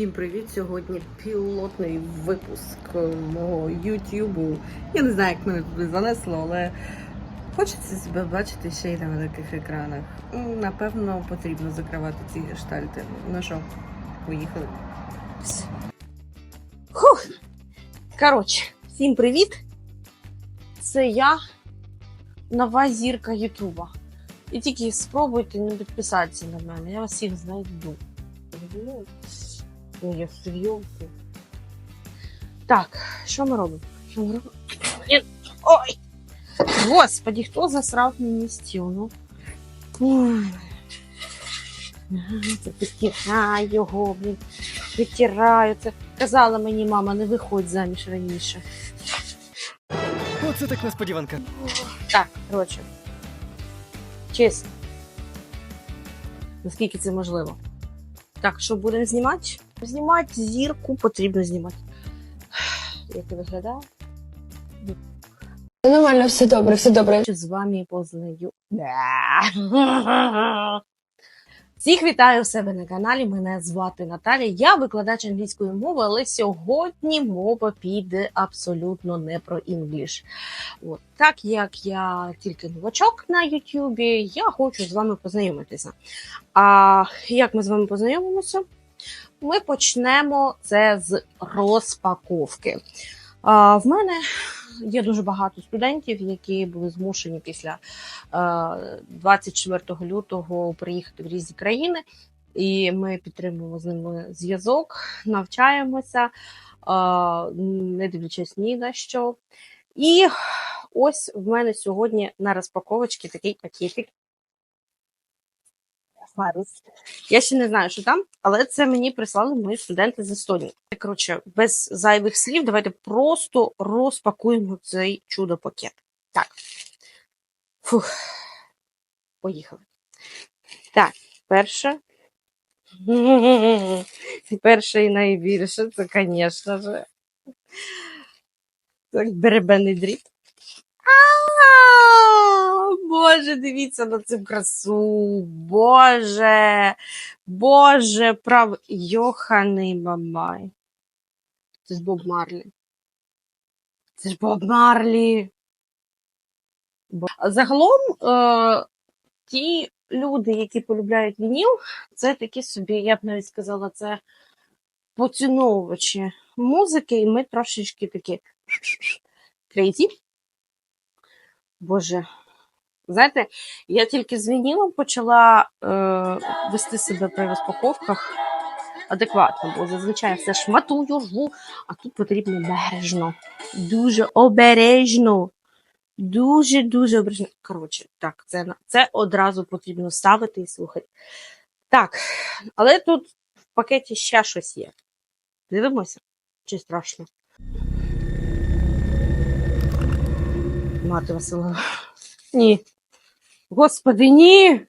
Всім привіт! Сьогодні пілотний випуск мого Ютубу. Я не знаю, як мене туди занесло, але хочеться себе бачити ще й на великих екранах. Напевно, потрібно закривати ці гештальти. Ну що, поїхали. Фух. Коротше, всім привіт! Це я, нова зірка Ютуба. І тільки спробуйте не підписатися на мене, я вас всіх знайду. Ну, я серйозно. Так, що ми робимо? Що ми робимо? Ой! Господи, хто засрав мені стіл? Ну? Ой. Це підтираю його, блін. Витираю це. Казала мені мама, не виходь заміж раніше. Оце так несподіванка. Так, коротше. Чесно. Наскільки це можливо? Так, що будемо знімати? Знімати зірку потрібно знімати. Як це виглядає? Нормально, все добре, все добре. З вами познаю. Всіх вітаю у себе на каналі. Мене звати Наталя. Я викладач англійської мови, але сьогодні мова піде абсолютно не про інгліш. От так як я тільки новачок на Ютубі, я хочу з вами познайомитися. А як ми з вами познайомимося? Ми почнемо це з розпаковки. А, в мене є дуже багато студентів, які були змушені після е, 24 лютого приїхати в різні країни, і ми підтримуємо з ними зв'язок, навчаємося, е, не дивлячись ні на що. І ось в мене сьогодні на розпаковочці такий пакетик. Фарус. Я ще не знаю, що там, але це мені прислали мої студенти з Естонії. Коротше, без зайвих слів, давайте просто розпакуємо цей чудо-пакет. Так. Фух. Поїхали. Так, перше. Перше і найбільше, це, звісно ж. Так, беребенний дріт. А, Боже, дивіться на цю красу. Боже. Боже, прав Йоханий Бабай. Це ж Боб Марлі. Це ж Боб Марлі. Загалом, е, ті люди, які полюбляють вініл, це такі собі, я б навіть сказала, це поціновувачі музики, і ми трошечки такі крейзі. Боже. Знаєте, я тільки з вінілом почала е, вести себе при розпаковках адекватно, бо зазвичай все шматую, жгу, а тут потрібно бережно. Дуже обережно. Дуже-дуже обережно. Коротше, так, це, це одразу потрібно ставити і слухати. Так, але тут в пакеті ще щось є. Дивимося? Чи страшно? Мати Василова. Ні. Господи, ні.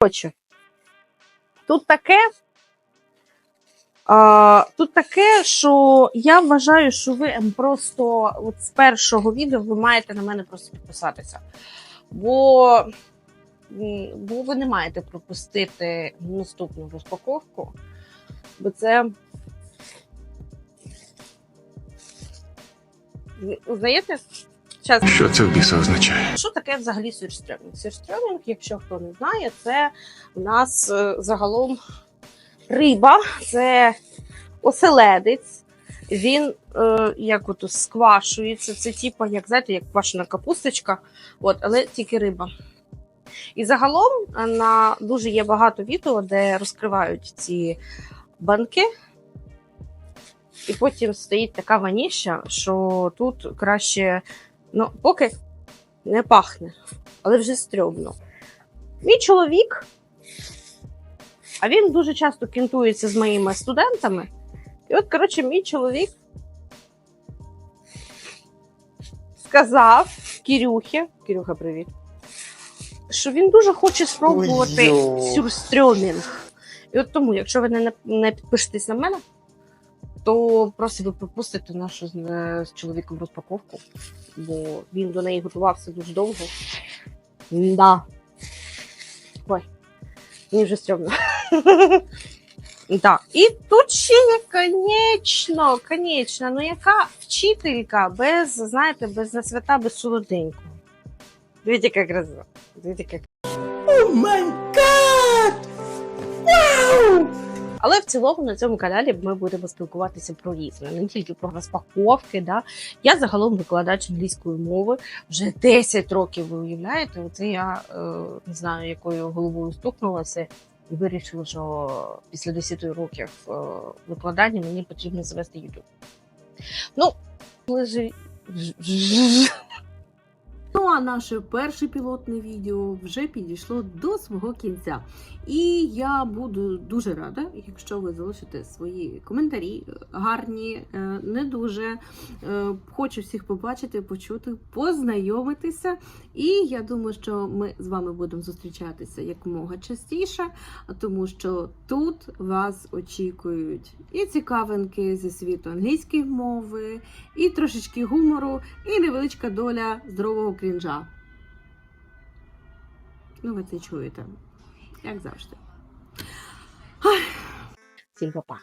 Хочу. Тут таке. А, тут таке, що я вважаю, що ви просто от з першого відео ви маєте на мене просто підписатися. Бо, бо ви не маєте пропустити наступну розпаковку. Бо це. Узнаєте? Зараз Що це в біса означає? що таке взагалі сюрстрьомінг? Сюрстрьомінг, якщо хто не знає, це у нас е, загалом риба, це оселедець. Він е, як от сквашується. Це типу, як знаєте, як квашена капусточка, от, але тільки риба. І загалом е, на дуже є багато відео, де розкривають ці банки. І потім стоїть така ваніща, що тут краще, ну, поки не пахне, але вже стрьомно. Мій чоловік, а він дуже часто кінтується з моїми студентами. І от, коротше, мій чоловік сказав Кірюхі, Кірюха, привіт, що він дуже хоче спробувати сюрстрьомінг. І от тому, якщо ви не, не підпишетесь на мене, то просто ви пропустите нашу з, з чоловіком розпаковку, бо він до неї готувався дуже довго. Да. Мені вже стрьомно. Так, і тут ще є, конечно, конечно, ну яка вчителька без, знаєте, без свята, без солоденького. Дивіться, яка краса. Дивіться, яка Але в цілому на цьому каналі ми будемо спілкуватися про різне, не тільки про розпаковки. Да? Я загалом викладач англійської мови вже 10 років. Ви уявляєте? Оце я е, не знаю, якою головою стукнулася і вирішила, що після 10 років е, викладання мені потрібно завести YouTube. Ну, ж- Ну а наше перше пілотне відео вже підійшло до свого кінця. І я буду дуже рада, якщо ви залишите свої коментарі, гарні, е, не дуже. Е, Хочу всіх побачити, почути, познайомитися. І я думаю, що ми з вами будемо зустрічатися якомога частіше, тому що тут вас очікують і цікавинки зі світу англійської мови, і трошечки гумору, і невеличка доля здорового крінжа. Ну, ви це чуєте, як завжди. Всім па-па.